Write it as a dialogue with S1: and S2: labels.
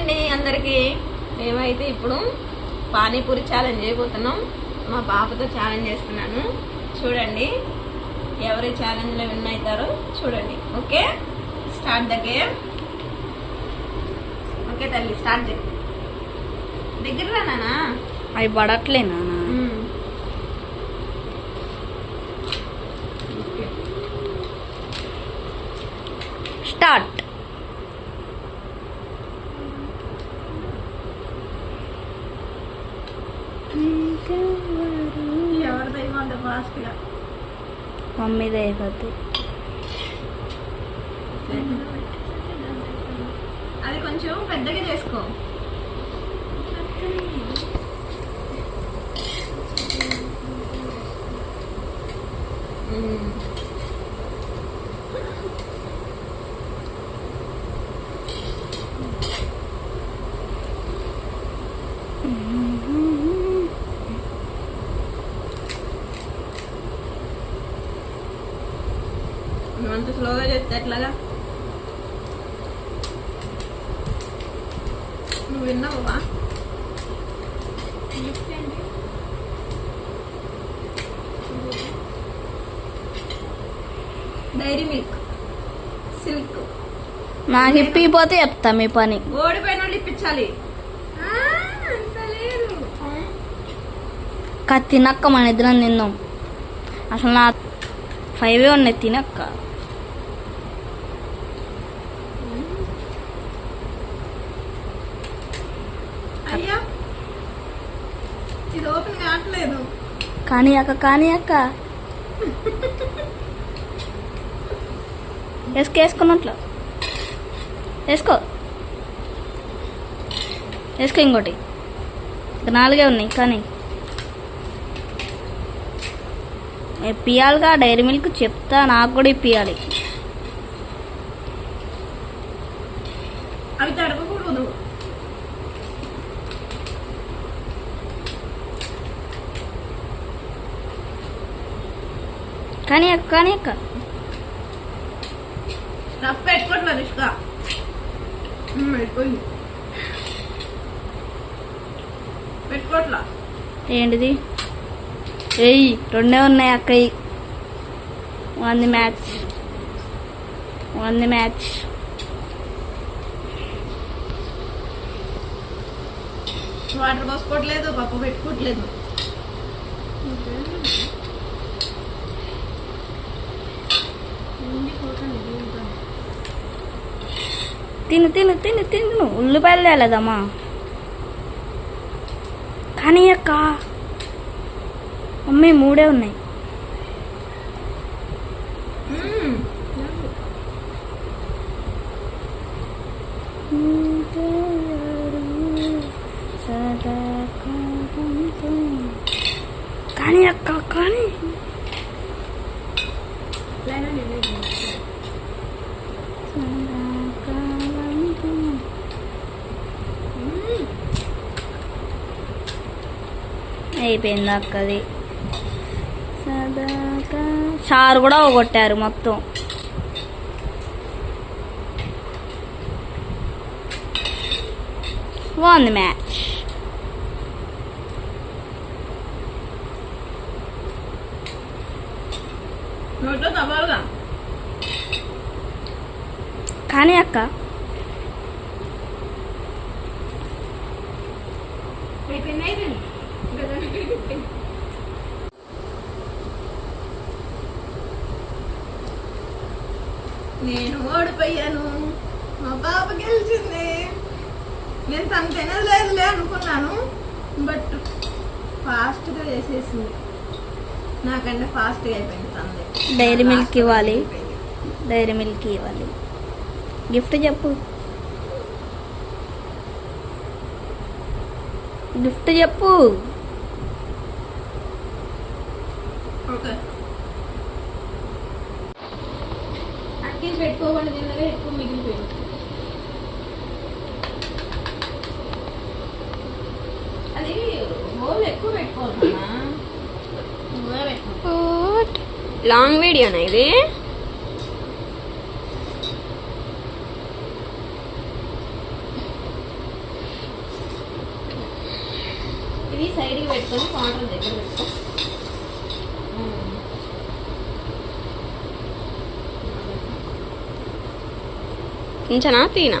S1: అండి అందరికి. మేమైతే ఇప్పుడు పానీపూరి ఛాలెంజ్ చేయబోతున్నాం. మా పాపతో ఛాలెంజ్ చేస్తున్నాను. చూడండి ఎవరి ఛాలెంజ్లో విన్ అవుతారో చూడండి. Okay? Start the game okay తల్లి స్టార్ట్ చేయి. దగ్గర రా నానా
S2: అవి పడట్లే నాన్న.
S1: ఓకే
S2: స్టార్ట్
S1: ఎవరి ఫాస్ట్గా
S2: మమ్మీది అయిపోద్ది
S1: అది కొంచెం పెద్దగా చేసుకో నువ్వు అంత స్లోగా చేస్తే ఎట్లాగా నువ్వు విన్నావా డైరీ మిల్క్ సిల్క్
S2: నాకు ఇప్పిపోతే చెప్తా మీ పని.
S1: ఓడిపోయిన వాళ్ళు ఇప్పించాలి.
S2: మన ఇద్దరం తిందాం అసలు నా ఫైవే ఉన్నాయి తినక్క.
S1: అయ్యా ఇది ఓపెన్ కావట్లేదు.
S2: కానీ అక్క కానీ అక్క. వేసుకో వేసుకున్నట్లు. వేసుకో. వేసుకో ఇంకోటి. ఇంకా నాలుగే ఉన్నాయి కానీ. ఇప్పియాలిగా డైరీ మిల్క్ చెప్తా నాకు కూడా ఇప్పియాలి
S1: అవి
S2: కానీ అక్క కానీ అక్క.
S1: రఫ్ పెట్టుకోవట్లేదు ఇసుక అయిపోయింది. పెట్టుకోవట్లా
S2: ఏంటిది? ఏయ్ రెండే ఉన్నాయి అక్కయ్యి one match. One match.
S1: Water పోసుకోవట్లేదు పప్పు పెట్టుకోవట్లేదు.
S2: తిను తిను తిను తిను. ఉల్లిపాయలు తేలేదమ్మా కానీ అక్క మమ్మీ మూడే ఉన్నాయి. కానీ అక్క కానీ. అయిపోయింది అక్కది చారు కూడా కొట్టారు మొత్తం. బాగుంది మ్యాచ్. కానీ అక్క
S1: అయిపోయింది అయిపోయింది. నేను ఓడిపోయాను. మా పాప గెలిచింది. నేను తను తినలేదులే అనుకున్నాను. బట్ ఫాస్ట్గా చేసేసింది నాకంటే ఫాస్ట్గా అయిపోయింది తనది.
S2: డైరీ మిల్క్ ఇవ్వాలి. డైరీ మిల్క్ ఇవ్వాలి. గిఫ్ట్ చెప్పు. గిఫ్ట్ చెప్పు.
S1: ఓకే అక్కేసి పెట్టుకోకుండా తిన్నదే ఎక్కువ మిగిలిపోయింది. అది హోల్ ఎక్కువ పెట్టుకోవాలి
S3: లాంగ్ వీడియోనా ఇది?
S1: ఇది సైడ్కి పెట్టుకొని కాంటర్ దగ్గర పెట్టుకో.
S3: انت نعطينا